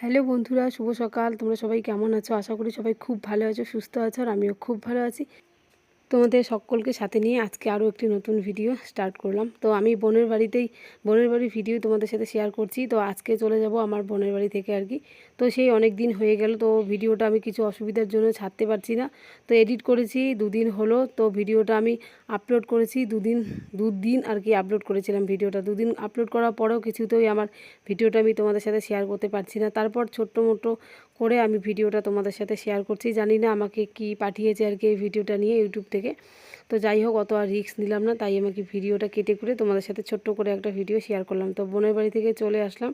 Hello বন্ধুরা, শুভ সকাল। তোমরা সবাই কেমন আছো? আশা করি সবাই খুব ভালো আছো, সুস্থ আছো, আর আমিও খুব ভালো আছি। তোমাদের সকলকে সাথে নিয়ে আজকে আরও একটি নতুন ভিডিও স্টার্ট করলাম। তো আমি বোনের বাড়িতেই, বোনের বাড়ির ভিডিও তোমাদের সাথে শেয়ার করছি। তো আজকে চলে যাব আমার বোনের বাড়ি থেকে আর কি। তো সেই অনেক দিন হয়ে গেল, তো ভিডিওটা আমি কিছু অসুবিধার জন্য ছাড়তে পারছি না। তো এডিট করেছি, দুদিন হলো, তো ভিডিওটা আমি আপলোড করেছি, দুদিন দুদিন আর কি আপলোড করেছিলাম ভিডিওটা দুদিন আপলোড করার পরেও কিছুতেই আমার ভিডিওটা আমি তোমাদের সাথে শেয়ার করতে পারছি না। তারপর ছোট্ট মোটো করে আমি ভিডিওটা তোমাদের সাথে শেয়ার করছি। জানি না আমাকে কি পাঠিয়েছে আর কি এই ভিডিওটা নিয়ে ইউটিউব থেকে। তো যাই হোক, অত আর রিক্স নিলাম না, তাই আমাকে ভিডিওটা কেটে করে তোমাদের সাথে ছোট্ট করে একটা ভিডিও শেয়ার করলাম। তো বোনের বাড়ি থেকে চলে আসলাম।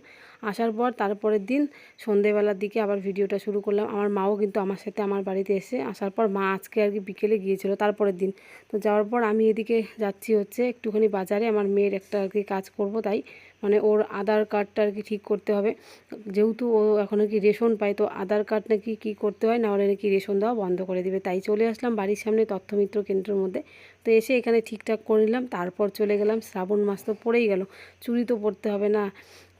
আসার পর তারপরের দিন সন্ধেবেলার দিকে আবার ভিডিওটা শুরু করলাম। আমার মাও কিন্তু আমার সাথে আমার বাড়িতে এসে আসার পর মা আজকে আর কি বিকেলে গিয়েছিল তারপরের দিন। তো যাওয়ার পর আমি এদিকে যাচ্ছি হচ্ছে একটুখানি বাজারে। আমার মেয়ের একটা আর কি কাজ করব তাই। মানে ওর আধার কার্ডটা আর কি ঠিক করতে হবে। যেহেতু ও এখন আর কি রেশন পায়, তো আধার কার্ড নাকি কী করতে হয় না হলে নাকি রেশন দেওয়া বন্ধ করে দিবে। তাই চলে আসলাম বাড়ির সামনে তথ্যমিত্র কেন্দ্রের মধ্যে। তো এসে এখানে ঠিকঠাক করে নিলাম। তারপর চলে গেলাম শ্রাবণ মাস তো পড়েই গেল। চুরি তো পড়তে হবে না।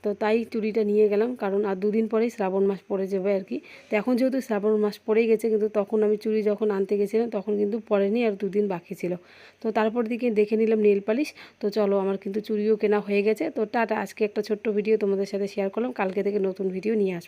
তো তাই চুড়িটা নিয়ে গেলাম, কারণ আর দুদিন পরেই শ্রাবণ মাস পড়ে যাবে আর কি। তো এখন যেহেতু শ্রাবণ মাস পড়েই গেছে, কিন্তু তখন আমি চুড়ি যখন আনতে গেছিলাম, তখন কিন্তু পরেনি আর দুদিন বাকি ছিল। তো তারপর দিকে দেখে নিলাম নেল পালিশ। তো চলো, আমার কিন্তু চুড়িও কেনা হয়ে গেছে। তো টাটা, আজকে একটা ছোট্ট ভিডিও তোমাদের সাথে শেয়ার করলাম। কালকে থেকে নতুন ভিডিও নিয়ে আসব।